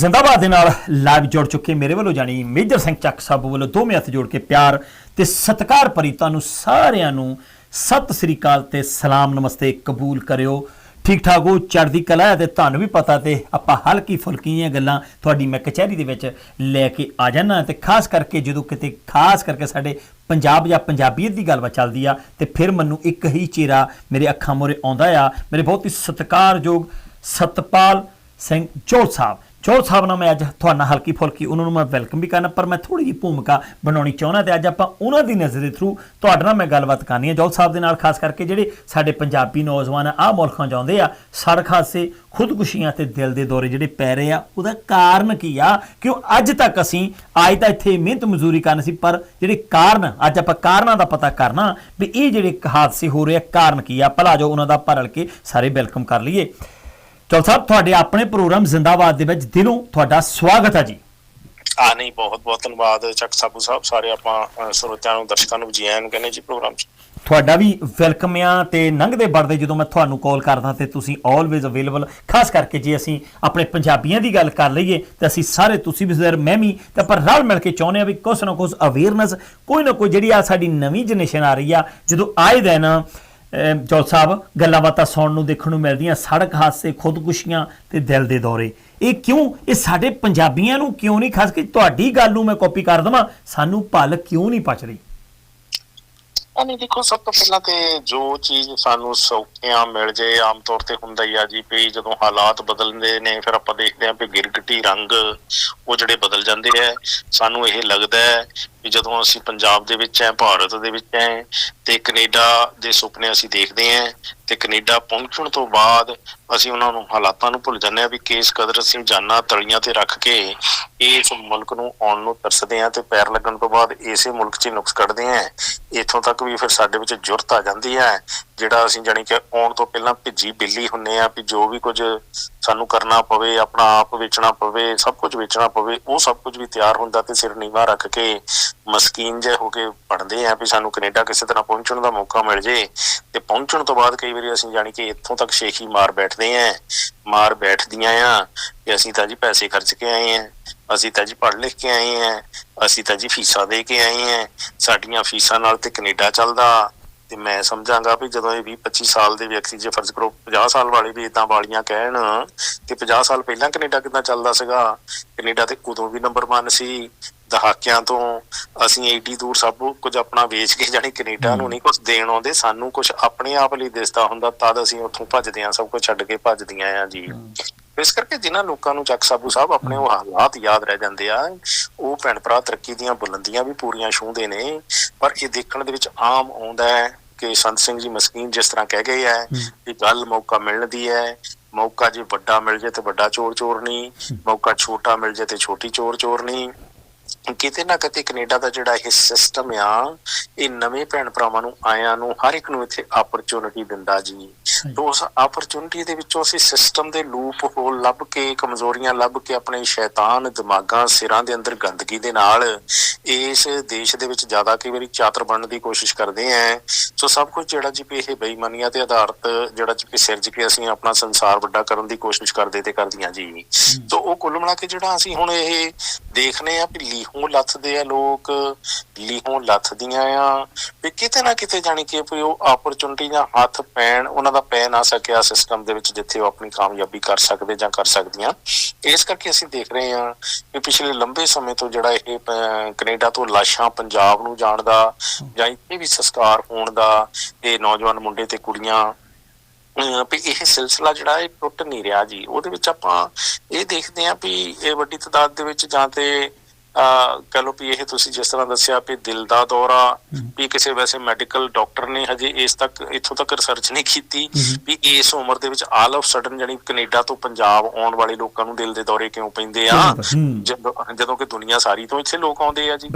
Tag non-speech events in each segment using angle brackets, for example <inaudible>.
ਜ਼ਿੰਦਾਬਾਦ ਦੇ ਨਾਲ ਲਾਈਵ ਜੁੜ ਚੁੱਕੇ ਮੇਰੇ ਵੱਲੋਂ ਜਾਣੀ ਮੇਜਰ ਸਿੰਘ ਚੱਕ ਸਾਹਿਬ ਵੱਲੋਂ ਦੋਵੇਂ ਹੱਥ ਜੋੜ ਕੇ ਪਿਆਰ ਤੇ ਸਤਿਕਾਰ ਭਰੀ ਤੁਹਾਨੂੰ ਸਾਰਿਆਂ ਨੂੰ ਸਤਿ ਸ੍ਰੀ ਅਕਾਲ ਤੇ ਸਲਾਮ, ਨਮਸਤੇ, ਕਬੂਲ ਕਰਿਓ। ਠੀਕ ਠਾਕ ਹੋ, ਚੜ੍ਹਦੀ ਕਲਾ ਹੈ ਤੇ ਤੁਹਾਨੂੰ ਵੀ ਪਤਾ ਤੇ ਆਪਾਂ ਹਲਕੀ ਫੁਲਕੀਆਂ ਗੱਲਾਂ ਤੁਹਾਡੀ ਮੈਂ ਕਚਹਿਰੀ ਦੇ ਵਿੱਚ ਲੈ ਕੇ ਆ ਜਾਣਾ ਤੇ ਖਾਸ ਕਰਕੇ ਜਦੋਂ ਕਿਤੇ, ਖਾਸ ਕਰਕੇ ਸਾਡੇ ਪੰਜਾਬ ਜਾਂ ਪੰਜਾਬੀਅਤ ਦੀ ਗੱਲਬਾਤ ਚੱਲਦੀ ਆ ਤੇ ਫਿਰ ਮੈਨੂੰ ਇੱਕ ਹੀ ਚਿਹਰਾ ਮੇਰੇ ਅੱਖਾਂ ਮੂਹਰੇ ਆਉਂਦਾ ਆ। ਮੇਰੇ ਬਹੁਤ ਹੀ ਸਤਿਕਾਰਯੋਗ ਸਤਪਾਲ ਸਿੰਘ ਚੋਲ ਸਾਹਿਬ। ਚੋਲ ਸਾਹਿਬ ਨਾਲ ਮੈਂ ਅੱਜ ਤੁਹਾਡਾ ਹਲਕੀ ਫੁਲਕੀ ਉਹਨਾਂ ਨੂੰ ਮੈਂ ਵੈਲਕਮ ਵੀ ਕਰਨਾ, ਪਰ ਮੈਂ ਥੋੜੀ ਜਿਹੀ ਭੂਮਿਕਾ ਬਣਾਉਣੀ ਚਾਹੁੰਦਾ ਤੇ ਅੱਜ ਆਪਾਂ ਉਹਨਾਂ ਦੀ ਨਜ਼ਰ ਦੇ ਥਰੂ ਤੁਹਾਡੇ ਨਾਲ ਮੈਂ ਗੱਲਬਾਤ ਕਰਨੀ ਹੈ। ਜੋਲ ਸਾਹਿਬ ਦੇ ਨਾਲ ਖਾਸ ਕਰਕੇ ਜਿਹੜੇ ਸਾਡੇ ਪੰਜਾਬੀ ਨੌਜਵਾਨ ਆ, ਆਹ ਮੁਲਕਾਂ ਜਾਂਦੇ ਆ, ਸੜਕ ਹਾਦਸੇ, ਖੁਦਕੁਸ਼ੀਆਂ ਤੇ ਦਿਲ ਦੇ ਦੌਰੇ ਜਿਹੜੇ ਪੈ ਰਹੇ ਆ, ਉਹਦਾ ਕਾਰਨ ਕੀ ਆ? ਕਿਉਂ ਅੱਜ ਤੱਕ ਅਸੀਂ, ਅੱਜ ਤਾਂ ਇੱਥੇ ਮਿਹਨਤ ਮਜ਼ਦੂਰੀ ਕਰਨ ਸੀ, ਪਰ ਜਿਹੜੇ ਕਾਰਨ, ਅੱਜ ਆਪਾਂ ਕਾਰਨਾਂ ਦਾ ਪਤਾ ਕਰਨਾ ਵੀ ਇਹ ਜਿਹੜੇ ਹਾਦਸੇ ਹੋ ਰਹੇ ਆ, ਕਾਰਨ ਕੀ ਆ? ਭਲਾ ਜੋ ਉਹਨਾਂ ਦਾ ਭਰਲ ਕੇ ਸਾਰੇ ਵੈਲਕਮ ਕਰ ਲਈਏ। ਚੌਲ ਸਾਹਿਬ ਤੁਹਾਡੇ ਆਪਣੇ ਪ੍ਰੋਗਰਾਮ ਜ਼ਿੰਦਾਬਾਦ ਦੇ ਵਿੱਚ ਦਿਲੋਂ ਤੁਹਾਡਾ ਸਵਾਗਤ ਹੈ ਜੀ। ਆ ਨਹੀਂ ਬਹੁਤ ਬਹੁਤ ਧੰਨਵਾਦ ਚੱਕ ਸਾਬੂ ਸਾਹਿਬ। ਸਾਰੇ ਆਪਾਂ ਸਰੋਤਿਆਂ ਨੂੰ ਦਰਸ਼ਕਾਂ ਨੂੰ ਜੀ ਆਇਆਂ ਕਹਿੰਦੇ ਜੀ ਪ੍ਰੋਗਰਾਮ 'ਚ। ਤੁਹਾਡਾ ਵੀ ਵੈਲਕਮ ਆ ਤੇ ਲੰਘਦੇ ਵੜਦੇ ਜਦੋਂ ਮੈਂ ਤੁਹਾਨੂੰ ਕਾਲ ਕਰਦਾ ਤੇ ਤੁਸੀਂ ਆਲਵੇਜ਼ ਅਵੇਲੇਬਲ ਖਾਸ ਕਰਕੇ ਜੇ ਅਸੀਂ ਆਪਣੇ ਪੰਜਾਬੀਆਂ ਦੀ ਗੱਲ ਕਰ ਲਈਏ ਤੇ ਅਸੀਂ ਸਾਰੇ ਤੁਸੀਂ ਵੀ ਜ਼ਰ ਮੈਂ ਵੀ ਤੇ ਪਰ ਰਲ ਮਿਲ ਕੇ ਚਾਹੁੰਦੇ ਆ ਵੀ ਕੁਛ ਨਾ ਕੁਛ ਅਵੇਅਰਨੈਸ ਕੋਈ ਨਾ ਕੋਈ ਜਿਹੜੀ ਆ ਸਾਡੀ ਨਵੀਂ ਜਨਰੇਸ਼ਨ ਆ ਰਹੀ ਆ ਜਦੋਂ ਆਏ ਦਿਨ ਅਮ ਸਾਹਿਬ, ਗੱਲਾਂ ਬਾਤਾਂ ਸੁਣਨ ਨੂੰ, ਦੇਖਣ ਨੂੰ ਮਿਲਦੀਆਂ, ਸੜਕ ਹਾਦਸੇ, ਖੁਦਕੁਸ਼ੀਆਂ ਤੇ ਦਿਲ ਦੇ ਦੌਰੇ। ਇਹ ਕਿਉਂ? ਇਹ ਸਾਡੇ ਪੰਜਾਬੀਆਂ ਨੂੰ ਕਿਉਂ ਨਹੀਂ ਖਾਸ ਕੇ ਤੁਹਾਡੀ ਗੱਲ ਨੂੰ ਮੈਂ ਕਾਪੀ ਕਰ ਦਵਾਂ? ਸਾਨੂੰ ਭਲ ਕਿਉਂ ਨਹੀਂ ਪਚ ਰਹੀ? ਨਹੀਂ ਦੇਖੋ, ਸਭ ਤੋਂ ਪਹਿਲਾਂ ਤੇ ਜੋ ਚੀਜ਼ ਸਾਨੂੰ ਸੌਖਿਆਂ ਮਿਲ ਜੇ, ਆਮ ਤੌਰ ਤੇ ਹੁੰਦਾ ਹੀ ਆ ਜੀ, ਵੀ ਜਦੋਂ ਹਾਲਾਤ ਬਦਲਦੇ ਨੇ, ਫਿਰ ਆਪਾਂ ਦੇਖਦੇ ਆਂ ਵੀ ਗਿਰਗਟੀ ਰੰਗ ਉਹ ਜਿਹੜੇ ਬਦਲ ਜਾਂਦੇ ਆ। ਸਾਨੂੰ ਇਹ ਲੱਗਦਾ ਹੈ ਵੀ ਜਦੋਂ ਅਸੀਂ ਪੰਜਾਬ ਦੇ ਵਿੱਚ ਐ ਭਾਰਤ ਦੇ ਵਿੱਚ ਐ ਤੇ ਕੈਨੇਡਾ ਦੇ ਸੁਪਨੇ ਅਸੀਂ ਦੇਖਦੇ ਆਂ ਤੇ ਕੈਨੇਡਾ ਪਹੁੰਚਣ ਤੋਂ ਬਾਅਦ ਅਸੀਂ ਉਹਨਾਂ ਨੂੰ ਹਾਲਾਤਾਂ ਨੂੰ ਭੁੱਲ ਜਾਂਦੇ ਆ ਵੀ ਕਿਸ ਕਦਰ ਅਸੀਂ ਜਾਨਾਂ ਤਲੀਆਂ ਤੇ ਰੱਖ ਕੇ ਇਸ ਮੁਲਕ ਨੂੰ ਆਉਣ ਨੂੰ ਤਰਸਦੇ ਆ ਤੇ ਪੈਰ ਲੱਗਣ ਤੋਂ ਬਾਅਦ ਇਸੇ ਮੁਲਕ 'ਚ ਨੁਕਸ ਕੱਢਦੇ ਆ ਇੱਥੋਂ ਤੱਕ ਵੀ ਫਿਰ ਸਾਡੇ ਵਿੱਚ ਜੁਰਤ ਆ ਜਾਂਦੀ ਹੈ। ਜਿਹੜਾ ਅਸੀਂ ਜਾਣੀ ਕਿ ਆਉਣ ਤੋਂ ਪਹਿਲਾਂ ਭਿੱਜੀ ਬਿੱਲੀ ਹੁੰਨੇ ਆ ਵੀ ਜੋ ਵੀ ਕੁਝ ਸਾਨੂੰ ਕਰਨਾ ਪਵੇ, ਆਪਣਾ ਆਪ ਵੇਚਣਾ ਪਵੇ, ਸਭ ਕੁਝ ਵੇਚਣਾ ਪਵੇ, ਉਹ ਸਭ ਕੁਝ ਵੀ ਤਿਆਰ ਹੁੰਦਾ ਤੇ ਸਿਰ ਨੀਵਾ ਰੱਖ ਕੇ ਮਸਕੀਨ ਜੇ ਹੋ ਕੇ ਪੜਦੇ ਆ ਵੀ ਸਾਨੂੰ ਕੈਨੇਡਾ ਕਿਸੇ ਤਰ੍ਹਾਂ ਪਹੁੰਚਣ ਦਾ ਮੌਕਾ ਮਿਲ ਜੇ। ਤੇ ਪਹੁੰਚਣ ਤੋਂ ਬਾਅਦ ਕਈ ਵਾਰੀ ਅਸੀਂ ਜਾਣੀ ਕਿ ਇੱਥੋਂ ਤੱਕ ਸ਼ੇਖੀ ਮਾਰ ਬੈਠਦੇ ਆ। ਮਾਰ ਬੈਠਦੀਆਂ ਆ ਕਿ ਅਸੀਂ ਤਾਂ ਜੀ ਪੈਸੇ ਖਰਚ ਕੇ ਆਏ ਆ, ਅਸੀਂ ਤਾਂ ਜੀ ਪੜ੍ਹ ਲਿਖ ਕੇ ਆਏ ਆ, ਅਸੀਂ ਤਾਂ ਜੀ ਫੀਸਾਂ ਦੇ ਕੇ ਆਏ ਆ। ਸਾਡੀਆਂ ਫੀਸਾਂ ਨਾਲ ਤੇ ਕੈਨੇਡਾ ਚੱਲਦਾ। ਤੇ ਮੈਂ ਸਮਝਾਂਗਾ ਵੀ ਜਦੋਂ ਇਹ 20 25 ਸਾਲ ਦੇ ਵਿਅਕਤੀ ਜੇ ਫਰਜ਼ ਕਰੋ 50 ਸਾਲ ਵਾਲੇ ਵੀ ਇਦਾਂ ਵਾਲੀਆਂ ਕਹਿਣ ਕਿ 50 ਸਾਲ ਪਹਿਲਾਂ ਕੈਨੇਡਾ ਕਿੱਦਾਂ ਚੱਲਦਾ ਸੀਗਾ? ਕੈਨੇਡਾ ਤੇ ਉਦੋਂ ਵੀ ਨੰਬਰ 1 ਸੀ। ਦਹਾਕਿਆਂ ਤੋਂ ਅਸੀਂ ਏਡੀ ਦੂਰ ਸਭ ਕੁਝ ਆਪਣਾ ਵੇਚ ਕੇ ਜਾਨੀ ਕੈਨੇਡਾ ਨੂੰ ਨਹੀਂ ਕੁਝ ਦੇਣ ਆਉਂਦੇ ਸਾਨੂੰ ਕੁਝ ਆਪਣੇ ਆਪ ਲਈ ਦਿਸਦਾ ਹੁੰਦਾ ਤਦ ਅਸੀਂ ਉੱਥੋਂ ਭੱਜਦੇ ਆਂ ਸਭ ਕੁਝ ਛੱਡ ਕੇ ਭੱਜਦੀਆਂ ਆਂ ਜੀ। ਇਸ ਕਰਕੇ ਜਿਨ੍ਹਾਂ ਲੋਕਾਂ ਨੂੰ ਚੱਕ ਸਾਬੂ ਸਾਹਿਬ ਆਪਣੇ ਉਹ ਹਾਲਾਤ ਯਾਦ ਰਹਿ ਜਾਂਦੇ ਆ। ਉਹ ਭੈਣ ਭਰਾ ਤਰੱਕੀ ਦੀਆਂ ਬੁਲੰਦੀਆਂ ਵੀ ਪੂਰੀਆਂ ਛੂੰਹਦੇ ਨੇ ਪਰ ਇਹ ਦੇਖਣ ਦੇ ਵਿੱਚ ਆਮ ਆਉਂਦਾ ਹੈ ਕਿ ਸੰਤ ਸਿੰਘ ਜੀ ਮਸਕੀਨ ਜਿਸ ਤਰ੍ਹਾਂ ਕਹਿ ਗਏ ਹੈ। ਕਿ ਗੱਲ ਮੌਕਾ ਮਿਲਣ ਦੀ ਹੈ ਮੌਕਾ ਜੇ ਵੱਡਾ ਮਿਲ ਜੇ ਤੇ ਵੱਡਾ ਚੋਰ ਚੋਰ ਨਹੀਂ ਮੌਕਾ ਛੋਟਾ ਮਿਲ ਜੇ ਤੇ ਛੋਟੀ ਚੋਰ ਚੋਰ ਨਹੀਂ ਕਿਤੇ ਨਾ ਕਿਤੇ ਕੈਨੇਡਾ ਦਾ ਜਿਹੜਾ ਇਹ ਸਿਸਟਮ ਆ ਇਹ ਨਵੇਂ ਭੈਣ ਭਰਾਵਾਂ ਨੂੰ ਆਇਆਂ ਨੂੰ ਹਰ ਇੱਕ ਨੂੰ ਇੱਥੇ ਆਪਰਚੁਨਿਟੀ ਦਿੰਦਾ ਜੀ। ਤੋਂ ਉਸ ਆਪਰਚੁਨਿਟੀ ਦੇ ਵਿੱਚੋਂ ਅਸੀਂ ਸਿਸਟਮ ਦੇ ਲੂਪ ਹੋਲ ਲੱਭ ਕੇ ਕਮਜ਼ੋਰੀਆਂ ਲੱਭ ਕੇ ਆਪਣੇ ਸ਼ੈਤਾਨ ਦਿਮਾਗਾਂ ਸਿਰਾਂ ਦੇ ਅੰਦਰ ਗੰਦਗੀ ਦੇ ਨਾਲ ਇਸ ਦੇਸ਼ ਦੇ ਵਿੱਚ ਜ਼ਿਆਦਾ ਕਈ ਵਾਰੀ ਚਾਤਰ ਬਣਨ ਦੀ ਕੋਸ਼ਿਸ਼ ਕਰਦੇ ਆਂ। ਸੋ ਸਭ ਕੁਝ ਜਿਹੜਾ ਜੀ ਇਹ ਬੇਈਮਾਨੀਆਂ ਤੇ ਆਧਾਰਿਤ ਜਿਹੜਾ ਜੀ ਸਿਰਜ ਕੇ ਅਸੀਂ ਆਪਣਾ ਸੰਸਾਰ ਵੱਡਾ ਕਰਨ ਦੀ ਕੋਸ਼ਿਸ਼ ਕਰਦੇ ਤੇ ਕਰਦੀਆਂ ਜੀ। ਸੋ ਉਹ ਕੁੱਲ ਮਿਲਾ ਕੇ ਜਿਹੜਾ ਅਸੀਂ ਹੁਣ ਇਹ ਦੇਖਨੇ ਆ ਵੀ ਲੀਹੋਂ ਲੱਥਦੇ ਆ ਲੋਕ ਲੀਹੋਂ ਲੱਥਦੀਆਂ ਆ। ਵੀ ਕਿਤੇ ਨਾ ਕਿਤੇ ਜਾਣੀ ਕਿ ਉਹ ਆਪਰਚੁਨਿਟੀ ਜਾਂ ਹੱਥ ਪੈਣ ਉਹਨਾਂ ਦਾ ਪੈ ਨਾ ਸਕਿਆ ਸਿਸਟਮ ਦੇ ਵਿੱਚ ਜਿੱਥੇ ਉਹ ਆਪਣੀ ਕਾਮਯਾਬੀ ਕਰ ਸਕਦੇ ਜਾਂ ਕਰ ਸਕਦੀਆਂ। ਇਸ ਕਰਕੇ ਅਸੀਂ ਦੇਖ ਰਹੇ ਹਾਂ ਕਿ ਪਿਛਲੇ ਲੰਬੇ ਸਮੇਂ ਤੋਂ ਜਿਹੜਾ ਇਹ ਕੈਨੇਡਾ ਤੋਂ ਲਾਸ਼ਾਂ ਪੰਜਾਬ ਨੂੰ ਜਾਣ ਦਾ ਜਾਂ ਇੱਥੇ ਵੀ ਸੰਸਕਾਰ ਹੋਣ ਦਾ ਇਹ ਨੌਜਵਾਨ ਮੁੰਡੇ ਤੇ ਕੁੜੀਆਂ ਵੀ ਇਹ ਸਿਲਸਿਲਾ ਜਿਹੜਾ ਇਹ ਟੁੱਟ ਨਹੀਂ ਰਿਹਾ ਜੀ। ਉਹਦੇ ਵਿੱਚ ਆਪਾਂ ਇਹ ਦੇਖਦੇ ਹਾਂ ਵੀ ਇਹ ਵੱਡੀ ਤਾਦਾਦ ਦੇ ਵਿੱਚ ਜਾਂ ਤੇ ਕਹ ਲਓ ਵੀ ਇਹ ਤੁਸੀਂ ਜਿਸ ਤਰ੍ਹਾਂ ਦੱਸਿਆ ਵੀ ਦਿਲ ਦਾ ਦੌਰਾ ਵੀ ਕਿਸੇ ਵੈਸੇ ਮੈਡੀਕਲ ਡਾਕਟਰ ਨੇ ਹਜੇ ਇਸ ਤੱਕ ਇੱਥੋਂ ਤੱਕ ਰਿਸਰਚ ਨਹੀਂ ਕੀਤੀ ਵੀ ਇਸ ਉਮਰ ਦੇ ਵਿੱਚ all of sudden Jaani Canada ਤੋਂ ਪੰਜਾਬ ਆਉਣ ਵਾਲੇ ਲੋਕਾਂ ਨੂੰ ਦਿਲ ਦੇ ਦੌਰੇ ਕਿਉਂ ਪੈਂਦੇ ਆ। ਜਦੋਂ ਜਦੋਂ ਕਿ ਦੁਨੀਆ ਸਾਰੀ ਤੋਂ ਇੱਥੇ ਲੋਕ ਆਉਂਦੇ ਆ ਜੀ।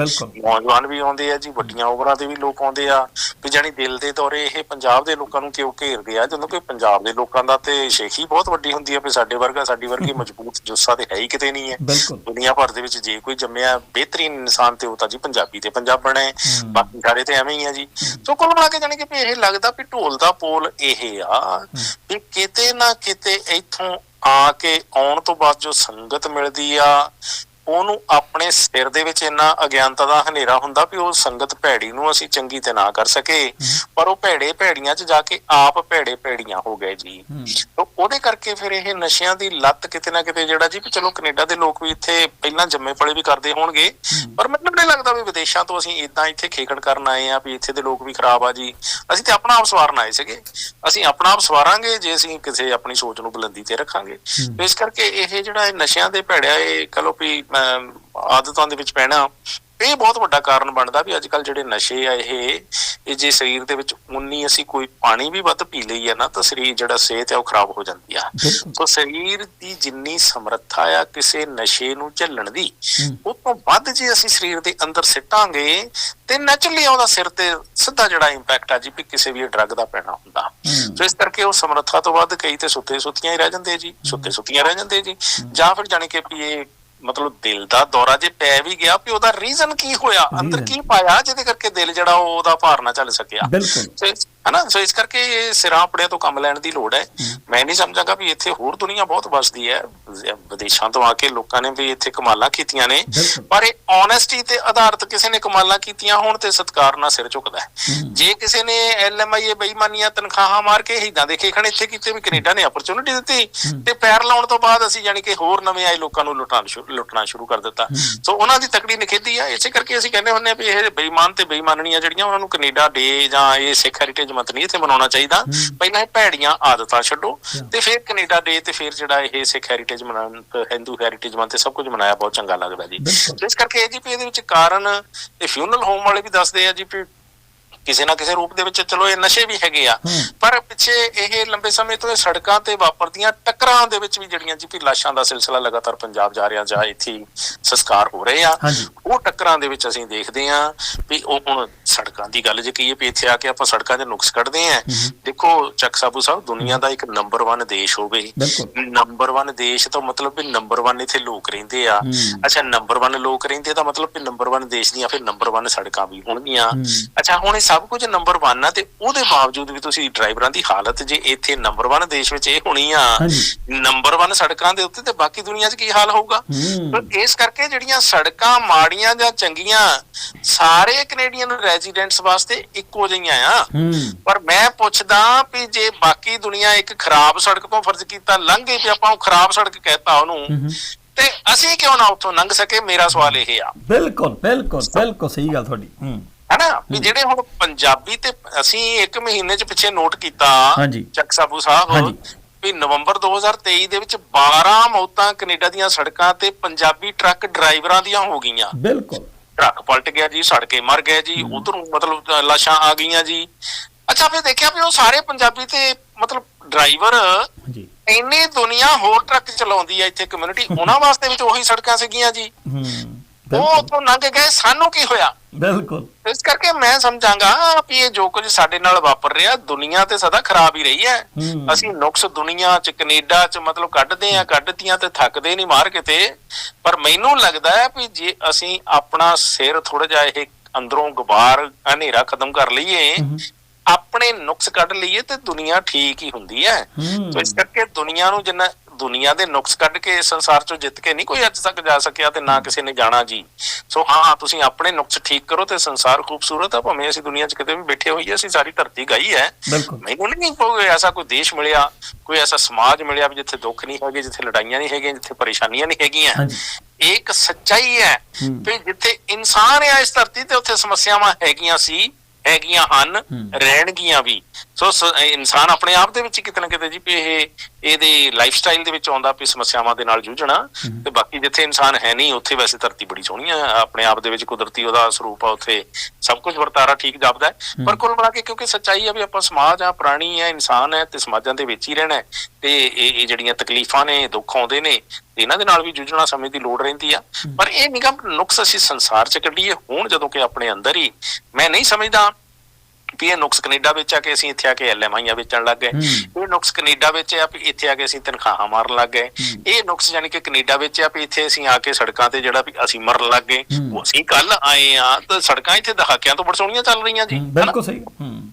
ਨੌਜਵਾਨ ਵੀ ਆਉਂਦੇ ਆ ਜੀ ਵੱਡੀਆਂ ਉਮਰਾਂ ਦੇ ਵੀ ਲੋਕ ਆਉਂਦੇ ਆ। ਵੀ ਜਾਨੀ ਦਿਲ ਦੇ ਦੌਰੇ ਇਹ ਪੰਜਾਬ ਦੇ ਲੋਕਾਂ ਨੂੰ ਕਿਉਂ ਘੇਰਦੇ ਆ? ਜਦੋਂ ਕਿ ਪੰਜਾਬ ਦੇ ਲੋਕਾਂ ਦਾ ਤੇ ਸ਼ੇਖੀ ਬਹੁਤ ਵੱਡੀ ਹੁੰਦੀ ਆ ਵੀ ਸਾਡੇ ਵਰਗਾ ਸਾਡੀ ਵਰਗੀ ਮਜ਼ਬੂਤ ਜੁੱਸਾ ਤੇ ਹੈ ਹੀ ਕਿਤੇ ਨਹੀਂ ਹੈ। ਦੁਨੀਆ ਭਰ ਦੇ ਵਿੱਚ ਜੇ ਕੋਈ ਜੰਮਿਆ ਬਿਹਤਰੀਨ ਇਨਸਾਨ ਤੇ ਉਹ ਤਾਂ ਜੀ ਪੰਜਾਬੀ ਤੇ ਪੰਜਾਬਣ ਹੈ। ਬਾਕੀ ਸਾਰੇ ਤੇ ਐਵੇਂ ਹੀ ਆ ਜੀ। ਸੋ ਕੁੱਲ ਮਿਲਾ ਕੇ ਜਾਣੀ ਕਿ ਇਹ ਲੱਗਦਾ ਵੀ ਢੋਲ ਦਾ ਪੋਲ ਇਹ ਆ ਵੀ ਕਿਤੇ ਨਾ ਕਿਤੇ ਇੱਥੋਂ ਆ ਕੇ ਆਉਣ ਤੋਂ ਬਾਅਦ ਜੋ ਸੰਗਤ ਮਿਲਦੀ ਆ ਉਹਨੂੰ ਆਪਣੇ ਸਿਰ ਦੇ ਵਿੱਚ ਇੰਨਾ ਅਗਿਆਨਤਾ ਦਾ ਹਨੇਰਾ ਹੁੰਦਾ ਵੀ ਉਹ ਸੰਗਤ ਭੈੜੀ ਨੂੰ ਅਸੀਂ ਚੰਗੀ ਤੇ ਨਾ ਕਰ ਸਕੇ। ਪਰ ਉਹ ਭੈੜੇ ਭੈੜੀਆਂ 'ਚ ਜਾ ਕੇ ਆਪ ਭੈੜੇ ਭੈੜੀਆਂ ਹੋ ਗਏ ਜੀ। ਤਾਂ ਉਹਦੇ ਕਰਕੇ ਫਿਰ ਇਹ ਨਸ਼ਿਆਂ ਦੀ ਲੱਤ ਕਿਤੇ ਨਾ ਕਿਤੇ ਜਿਹੜਾ ਜੀ ਵੀ ਚਲੋ ਕੈਨੇਡਾ ਦੇ ਲੋਕ ਵੀ ਇੱਥੇ ਪਹਿਲਾਂ ਜੰਮੇ ਪਲੇ ਵੀ ਕਰਦੇ ਹੋਣਗੇ। ਪਰ ਮੈਨੂੰ ਨਹੀਂ ਲੱਗਦਾ ਵੀ ਵਿਦੇਸ਼ਾਂ ਤੋਂ ਅਸੀਂ ਇਦਾਂ ਇੱਥੇ ਖੇਖਣ ਕਰਨ ਆਏ ਆ ਵੀ ਇੱਥੇ ਦੇ ਲੋਕ ਵੀ ਖਰਾਬ ਆ ਜੀ। ਅਸੀਂ ਤੇ ਆਪਣਾ ਆਪ ਸਵਾਰਨ ਆਏ ਸੀਗੇ। ਅਸੀਂ ਆਪਣਾ ਆਪ ਸਵਾਰਾਂਗੇ ਜੇ ਅਸੀਂ ਕਿਸੇ ਆਪਣੀ ਸੋਚ ਨੂੰ ਬੁਲੰਦੀ ਤੇ ਰੱਖਾਂਗੇ। ਇਸ ਕਰਕੇ ਇਹ ਜਿਹੜਾ ਇਹ ਨਸ਼ਿਆਂ ਦੇ ਭੜਿਆ ਇਹ ਕਹੋ ਵੀ ਆਦਤਾਂ ਦੇ ਵਿੱਚ ਪੈਣਾ ਇਹ ਬਹੁਤ ਵੱਡਾ ਕਾਰਨ ਬਣਦਾ ਵੀ ਅੱਜ ਕੱਲ ਜਿਹੜੇ ਨਸ਼ੇ ਆ ਇਹ ਇਹ ਜੇ ਸਰੀਰ ਦੇ ਵਿੱਚ ਉਨੀ ਅਸੀਂ ਕੋਈ ਪਾਣੀ ਵੀ ਵੱਧ ਪੀ ਲਈਏ ਨਾ ਤਾਂ ਸਰੀਰ ਜਿਹੜਾ ਸਿਹਤ ਹੈ ਉਹ ਖਰਾਬ ਹੋ ਜਾਂਦੀ ਆ। ਸੋ ਸਰੀਰ ਦੀ ਜਿੰਨੀ ਸਮਰੱਥਾ ਆ ਕਿਸੇ ਨਸ਼ੇ ਨੂੰ ਝੱਲਣ ਦੀ। ਉਹ ਤੋਂ ਵੱਧ ਜੇ ਅਸੀਂ ਸਰੀਰ ਦੇ ਅੰਦਰ ਸਿੱਟਾਂਗੇ ਤੇ ਨੈਚੁਰਲੀ ਉਹਦਾ ਸਿਰ ਤੇ ਸਿੱਧਾ ਜਿਹੜਾ ਇੰਪੈਕਟ ਆ ਜੀ ਵੀ ਕਿਸੇ ਵੀ ਡਰੱਗ ਦਾ ਪੈਣਾ ਹੁੰਦਾ। ਸੋ ਇਸ ਕਰਕੇ ਉਹ ਸਮਰੱਥਾ ਤੋਂ ਵੱਧ ਕਈ ਤੇ ਸੁੱਤੇ ਸੁੱਤੀਆਂ ਹੀ ਰਹਿ ਜਾਂਦੇ ਜੀ ਸੁੱਤੇ ਸੁੱਤੀਆਂ ਰਹਿ ਜਾਂਦੇ ਜੀ। ਜਾਂ ਫਿਰ ਜਾਣੀ ਕਿ ਵੀ ਇਹ ਮਤਲਬ ਦਿਲ ਦਾ ਦੌਰਾ ਜੇ ਪੈ ਵੀ ਗਿਆ ਵੀ ਉਹਦਾ ਰੀਜ਼ਨ ਕੀ ਹੋਇਆ? ਅੰਦਰ। ਕੀ ਪਾਇਆ ਜਿਹਦੇ ਕਰਕੇ ਦਿਲ ਜਿਹੜਾ ਉਹ ਉਹਦਾ ਭਾਰ ਨਾ ਚੱਲ ਸਕਿਆ? ਬਿਲਕੁਲ। ਹਨਾ? ਸੋ ਇਸ ਕਰਕੇ ਇਹ ਸਿਰਾਂ ਆਪਣੇ ਤੋਂ ਕੰਮ ਲੈਣ ਦੀ ਲੋੜ ਹੈ। ਮੈਂ ਨਹੀਂ ਸਮਝਾਂਗਾ ਵੀ ਇੱਥੇ ਹੋਰ ਦੁਨੀਆ ਬਹੁਤ ਵਸਦੀ ਹੈ। ਵਿਦੇਸ਼ਾਂ ਤੋਂ ਆ ਕੇ ਲੋਕਾਂ ਨੇ ਵੀ ਇੱਥੇ ਕਮਾਲਾਂ ਕੀਤੀਆਂ ਨੇ। ਪਰ ਇਹ ਓਨੈਸਟੀ ਤੇ ਆਧਾਰਿਤ ਕਿਸੇ ਨੇ ਕਮਾਲਾਂ ਕੀਤੀਆਂ ਹੋਣ ਤੇ ਸਤਕਾਰ ਨਾਲ ਸਿਰ ਝੁਕਦਾ। ਜੇ ਕਿਸੇ ਨੇ ਐਲਐਮਆਈ ਬੇਈਮਾਨੀਆਂ ਤਨਖਾਹਾਂ ਮਾਰ ਕੇ ਹਿੱਦਾਂ ਦੇ ਖੇਖਣ ਇੱਥੇ ਕੀਤੇ ਵੀ ਕੈਨੇਡਾ ਨੇ ਅਪਰਚੂਨਿਟੀ ਦਿੱਤੀ ਤੇ ਪੈਰ ਲਾਉਣ ਤੋਂ ਬਾਅਦ ਅਸੀਂ ਯਾਨੀ ਕਿ ਹੋਰ ਨਵੇਂ ਆਏ ਲੋਕਾਂ ਨੂੰ ਲੁੱਟਣਾ ਸ਼ੁਰੂ ਲੁੱਟਣਾ ਸ਼ੁਰੂ ਕਰ ਦਿੱਤਾ। ਸੋ ਉਹਨਾਂ ਦੀ ਤਕੜੀ ਨਿਖੇਧੀ ਆ। ਇਸੇ ਕਰਕੇ ਅਸੀਂ ਕਹਿੰਦੇ ਹੁੰਦੇ ਆ ਵੀ ਇਹ ਬੇਈਮਾਨ ਤੇ ਬੇਈਮਾਨਣੀਆਂ ਜਿਹੜੀਆਂ ਉਹਨਾਂ ਨੂੰ ਕੈਨੇਡਾ ਡੇ ਜਾਂ ਇਹ ਸਿੱਖ ਹੈਰੀਟੇਜ ਮੰਥ ਨਹੀਂ ਇੱਥੇ ਮਨਾਉਣਾ ਚਾਹੀਦਾ। ਪਹਿਲਾਂ ਇਹ ਭੈੜੀਆਂ ਆਦਤਾਂ ਛੱਡੋ ਤੇ ਫਿਰ ਕੈਨੇਡਾ ਡੇ ਤੇ ਫਿਰ ਜਿਹੜਾ ਇਹ ਸਿੱਖ ਹੈਰੀਟੇਜ ਮਨਾਉਣ ਹਿੰਦੂ ਹੈਰੀਟੇਜ ਮੰਥ ਤੇ ਸਭ ਕੁਝ ਮਨਾਇਆ ਬਹੁਤ ਚੰਗਾ ਲੱਗਦਾ ਜੀ। ਇਸ ਕਰਕੇ ਇਹ ਜੀ ਵੀ ਇਹਦੇ ਵਿੱਚ ਕਾਰਨ ਇਹ ਫਿਊਨਲ ਹੋਮ ਵਾਲੇ ਵੀ ਦੱਸਦੇ ਆ ਜੀ ਵੀ ਕਿਸੇ ਨਾ ਕਿਸੇ ਰੂਪ ਦੇ ਵਿੱਚ ਚਲੋ ਇਹ ਨਸ਼ੇ ਵੀ ਹੈਗੇ ਆ। ਪਰ ਪਿੱਛੇ ਇਹ ਲੰਬੇ ਸਮੇਂ ਤੋਂ ਸੜਕਾਂ ਤੇ ਵਾਪਰਦੀਆਂ ਟੱਕਰਾਂ ਦੇ ਵਿੱਚ ਵੀ ਜਿਹੜੀਆਂ ਜੀ ਵੀ ਲਾਸ਼ਾਂ ਦਾ ਸਿਲਸਿਲਾ ਲਗਾਤਾਰ ਪੰਜਾਬ ਜਾ ਰਿਹਾ ਜਾਂ ਇੱਥੇ ਸੰਸਕਾਰ ਹੋ ਰਹੇ ਆ। ਉਹ ਟੱਕਰਾਂ ਦੇ ਵਿੱਚ ਅਸੀਂ ਦੇਖਦੇ ਆ ਵੀ ਉਹ ਹੁਣ ਸੜਕਾਂ ਦੀ ਗੱਲ ਜੇ ਕਹੀਏ ਵੀ ਇੱਥੇ ਆ ਕੇ ਆਪਾਂ ਸੜਕਾਂ 'ਚ ਨੁਕਸ ਕੱਢਦੇ ਆ ਦੇਖੋ ਚੱਕ ਸਾਬੂ ਸਾਹਿਬ ਦੁਨੀਆ ਦਾ ਇੱਕ ਨੰਬਰ 1 ਦੇਸ਼ ਹੋਵੇ। ਨੰਬਰ 1 ਦੇਸ਼ ਤੋਂ ਮਤਲਬ ਵੀ ਨੰਬਰ 1 ਇੱਥੇ ਲੋਕ ਰਹਿੰਦੇ ਆ। ਅੱਛਾ ਨੰਬਰ 1 ਲੋਕ ਰਹਿੰਦੇ ਤਾਂ ਮਤਲਬ ਵੀ ਨੰਬਰ 1 ਦੇਸ਼ ਦੀਆਂ ਫਿਰ ਨੰਬਰ 1 ਸੜਕਾਂ ਵੀ ਹੋਣਗੀਆਂ। ਅੱਛਾ ਹੁਣ ਇਹ ਸਭ ਕੁਝ ਨੰਬਰ 1 ਆ ਤੇ ਉਹਦੇ ਬਾਵਜੂਦ ਵੀ ਤੁਸੀਂ ਡਰਾਈਵਰਾਂ ਦੀ ਹਾਲਤ ਜੇ ਇੱਥੇ ਨੰਬਰ 1 ਦੇਸ਼ ਵਿੱਚ ਇਹ ਹੋਣੀ ਆ। ਨੰਬਰ 1 ਸੜਕਾਂ ਦੇ ਉੱਤੇ ਤੇ ਬਾਕੀ ਦੁਨੀਆ 'ਚ ਕੀ ਹਾਲ ਹੋਊਗਾ? ਇਸ ਕਰਕੇ ਜਿਹੜੀਆਂ ਸੜਕਾਂ ਮਾੜੀਆਂ ਜਾਂ ਚੰਗੀਆਂ ਸਾਰੇ ਕੈਨੇਡੀਅਨ ਰੈਜ਼ੀਡੈਂਟਸ ਵਾਸਤੇ ਇੱਕੋ ਜਿਹੀਆਂ ਆ। ਪਰ ਮੈਂ ਪੁੱਛਦਾ ਵੀ ਜੇ ਬਾਕੀ ਦੁਨੀਆ ਇੱਕ ਖਰਾਬ ਸੜਕ ਤੋਂ ਫਰਜ਼ ਕੀਤਾ ਲੰਘ ਗਈ ਵੀ ਆਪਾਂ ਉਹ ਖਰਾਬ ਸੜਕ ਕਹਿਤਾ ਉਹਨੂੰ। ਤੇ ਅਸੀਂ ਕਿਉਂ ਨਾ ਉੱਥੋਂ ਲੰਘ ਸਕੇ? ਮੇਰਾ ਸਵਾਲ ਇਹ ਆ। ਬਿਲਕੁਲ ਬਿਲਕੁਲ ਬਿਲਕੁਲ ਸਹੀ ਗੱਲ ਤੁਹਾਡੀ। ਹੂੰ। ਵੀ ਜਿਹੜੇ ਹੁਣ ਪੰਜਾਬੀ ਤੇ ਅਸੀਂ ਇੱਕ ਮਹੀਨੇ ਚ ਪਿੱਛੇ ਨੋਟ ਕੀਤਾ। ਚੱਕ ਸਾਬੂ ਸਾਹਿਬ। ਵੀ ਨਵੰਬਰ 2023 ਦੇ ਵਿੱਚ 12 ਮੌਤਾਂ ਕੈਨੇਡਾ ਦੀਆਂ ਸੜਕਾਂ ਤੇ ਪੰਜਾਬੀ ਟਰੱਕ ਡਰਾਈਵਰਾਂ ਦੀਆਂ ਹੋ ਗਈਆਂ। ਬਿਲਕੁਲ। ਟਰੱਕ ਪਲਟ ਗਿਆ ਜੀ ਸੜ ਕੇ ਮਰ ਗਏ ਜੀ ਉਧਰੋਂ ਮਤਲਬ ਲਾਸ਼ਾਂ ਆ ਗਈਆਂ ਜੀ। ਅੱਛਾ ਫਿਰ ਦੇਖਿਆ ਵੀ ਉਹ ਸਾਰੇ ਪੰਜਾਬੀ ਤੇ ਮਤਲਬ ਡਰਾਈਵਰ ਇੰਨੀ ਦੁਨੀਆ ਹੋਰ ਟਰੱਕ ਚਲਾਉਂਦੀ ਆ ਇੱਥੇ ਕਮਿਊਨਿਟੀ <laughs> ਉਹਨਾਂ ਵਾਸਤੇ ਵਿੱਚ ਉਹੀ ਸੜਕਾਂ ਸੀਗੀਆਂ ਜੀ। ਹੂੰ। ਉਹ ਉੱਥੋਂ ਲੰਘ ਗਏ ਸਾਨੂੰ ਕੀ ਹੋਇਆ? ਬਿਲਕੁਲ। ਇਸ ਕਰਕੇ ਮੈਂ ਸਮਝਾਂਗਾ ਵੀ ਇਹ ਜੋ ਕੁਝ ਸਾਡੇ ਨਾਲ ਵਾਪਰ ਰਿਹਾ ਦੁਨੀਆ ਤੇ ਸਦਾ ਖਰਾਬ ਹੀ ਰਹੀ ਹੈ। ਅਸੀਂ ਨੁਕਸ ਦੁਨੀਆ ਚ ਕੈਨੇਡਾ ਚ ਮਤਲਬ ਕੱਢਦੇ ਆ ਕੱਢਤੀਆਂ ਤੇ ਥੱਕਦੇ ਨਹੀਂ ਮਾਰ ਕਿਤੇ ਪਰ ਮੈਨੂੰ ਲੱਗਦਾ ਹੈ ਵੀ ਜੇ ਅਸੀਂ ਆਪਣਾ ਸਿਰ ਥੋੜਾ ਜਿਹਾ ਇਹ ਅੰਦਰੋਂ ਗੁਬਾਰ ਹਨੇਰਾ ਖਤਮ ਕਰ ਲਈਏ ਆਪਣੇ ਨੁਕਸ ਕੱਢ ਲਈਏ ਤੇ ਦੁਨੀਆ ਠੀਕ ਹੀ ਹੁੰਦੀ ਹੈ। ਹੂੰ। ਸੋ ਇਸ ਕਰਕੇ ਦੁਨੀਆ ਨੂੰ ਜਿੰਨਾ ਦੁਨੀਆ ਦੇ ਨੁਕਸ ਕੱਢ ਕੇ ਇਸ ਸੰਸਾਰ ਚੋਂ ਜਿੱਤ ਕੇ ਨਹੀਂ ਕੋਈ ਅੱਜ ਤੱਕ ਜਾ ਸਕਿਆ ਤੇ ਨਾ ਕਿਸੇ ਨੇ ਜਾਣਾ ਜੀ। ਸੋ ਹਾਂ ਤੁਸੀਂ ਆਪਣੇ ਨੁਕਸ ਠੀਕ ਕਰੋ ਤੇ ਸੰਸਾਰ ਖੂਬਸੂਰਤ ਆ ਭਾਵੇਂ ਅਸੀਂ ਦੁਨੀਆ 'ਚ ਕਿਤੇ ਵੀ ਬੈਠੇ ਹੋਈਏ ਅਸੀਂ ਸਾਰੀ ਧਰਤੀ ਗਈ ਹੈ। ਮੈਨੂੰ ਨਹੀਂ ਕੋਈ ਐਸਾ ਕੋਈ ਦੇਸ਼ ਮਿਲਿਆ ਕੋਈ ਐਸਾ ਸਮਾਜ ਮਿਲਿਆ ਵੀ ਜਿੱਥੇ ਦੁੱਖ ਨਹੀਂ ਹੈਗੇ ਜਿੱਥੇ ਲੜਾਈਆਂ ਨਹੀਂ ਹੈਗੀਆਂ ਜਿੱਥੇ ਪਰੇਸ਼ਾਨੀਆਂ ਨਹੀਂ ਹੈਗੀਆਂ। ਇੱਕ ਸੱਚਾਈ ਹੈ। ਵੀ ਜਿੱਥੇ ਇਨਸਾਨ ਆ ਇਸ ਧਰਤੀ ਤੇ ਉੱਥੇ ਸਮੱਸਿਆਵਾਂ ਹੈਗੀਆਂ ਸੀ ਹੈਗੀਆਂ ਹਨ। ਰਹਿਣਗੀਆਂ ਵੀ। ਸੋ ਇਨਸਾਨ ਆਪਣੇ ਆਪ ਦੇ ਵਿੱਚ ਕਿਤੇ ਨਾ ਕਿਤੇ ਜੀ ਵੀ ਇਹ ਇਹਦੇ ਲਾਈਫ ਸਟਾਈਲ ਦੇ ਵਿੱਚ ਆਉਂਦਾ ਵੀ ਸਮੱਸਿਆਵਾਂ ਦੇ ਨਾਲ ਜੂਝਣਾ ਤੇ ਬਾਕੀ ਜਿੱਥੇ ਇਨਸਾਨ ਹੈ ਨਹੀਂ ਉੱਥੇ ਵੈਸੇ ਧਰਤੀ ਬੜੀ ਸੋਹਣੀ ਆ ਆਪਣੇ ਆਪ ਦੇ ਵਿੱਚ ਕੁਦਰਤੀ ਉਹਦਾ ਸਰੂਪ ਆ ਉੱਥੇ ਸਭ ਕੁਝ ਵਰਤਾਰਾ ਠੀਕ ਜਾਪਦਾ ਹੈ। ਪਰ ਕੁੱਲ ਮਿਲਾ ਕੇ ਕਿਉਂਕਿ ਸੱਚਾਈ ਆ ਵੀ ਆਪਾਂ ਸਮਾਜ ਆ ਪ੍ਰਾਣੀ ਆ ਇਨਸਾਨ ਹੈ ਤੇ ਸਮਾਜਾਂ ਦੇ ਵਿੱਚ ਹੀ ਰਹਿਣਾ ਹੈ। ਤੇ ਇਹ ਇਹ ਜਿਹੜੀਆਂ ਤਕਲੀਫਾਂ ਨੇ ਦੁੱਖ ਆਉਂਦੇ ਨੇ ਇਹਨਾਂ ਦੇ ਨਾਲ ਵੀ ਜੂਝਣਾ ਸਮੇਂ ਦੀ ਲੋੜ ਰਹਿੰਦੀ ਆ। ਪਰ ਇਹ ਨਿਗਮ ਨੁਕਸ ਅਸੀਂ ਸੰਸਾਰ 'ਚ ਕੱਢੀਏ ਹੁਣ ਜਦੋਂ ਕਿ ਆਪਣੇ ਅੰਦਰ ਹੀ ਮੈਂ ਨਹੀਂ ਸਮਝਦਾ ਵੀ ਇਹ ਨੁਕਸ ਕੈਨੇਡਾ ਵਿੱਚ ਆ ਕੇ ਅਸੀਂ ਇੱਥੇ ਆ ਕੇ ਐਲਐਮਆਈਆਂ ਵੇਚਣ ਲੱਗ ਗਏ। ਇਹ ਨੁਕਸ ਕੈਨੇਡਾ ਵਿੱਚ ਆ ਵੀ ਇੱਥੇ ਆ ਕੇ ਅਸੀਂ ਤਨਖਾਹਾਂ ਮਾਰਨ ਲੱਗ ਗਏ। ਇਹ ਨੁਕਸ ਯਾਨੀ ਕਿ ਕੈਨੇਡਾ ਵਿੱਚ ਆ ਵੀ ਇੱਥੇ ਅਸੀਂ ਆ ਕੇ ਸੜਕਾਂ ਤੇ ਜਿਹੜਾ ਵੀ ਅਸੀਂ ਮਰਨ ਲੱਗ ਗਏ। ਉਹ ਅਸੀਂ ਕੱਲ ਆਏ ਆ ਤਾਂ ਸੜਕਾਂ ਇੱਥੇ ਦਹਾਕਿਆਂ ਤੋਂ ਬੜ ਸੋਹਣੀਆਂ ਚੱਲ ਰਹੀਆਂ ਜੀ? ਬਿਲਕੁਲ ਸਹੀ।